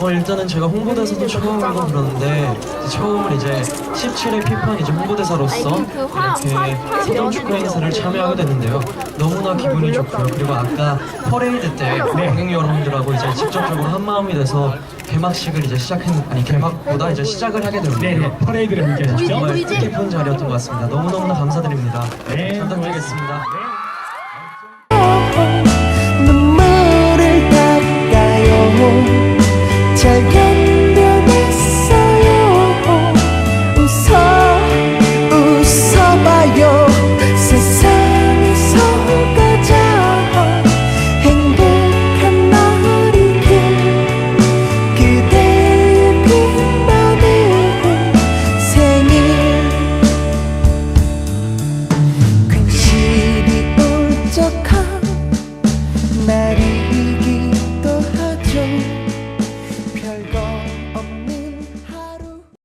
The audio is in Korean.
어 일단은 제가 홍보대사도 처음이고 그러는데 이제 처음으로 이제 17회 피판 이제 홍보대사로서 이렇게 사전 축하 행사를 참여하게 됐는데요. 너무나 기분이 좋고요. 그리고 아까 퍼레이드 때 관객 여러분들하고 이제 직접적으로 한 마음이 돼서 개막식을 이제 시작했 아니 개막보다 이제 시작을 하게 네네 됐는데요. 퍼레이드를 함께 하셨죠? 정말 뜻깊은 자리였던 것 같습니다. 너무너무 감사드립니다. 네, 잘 부탁드리겠습니다. Maggie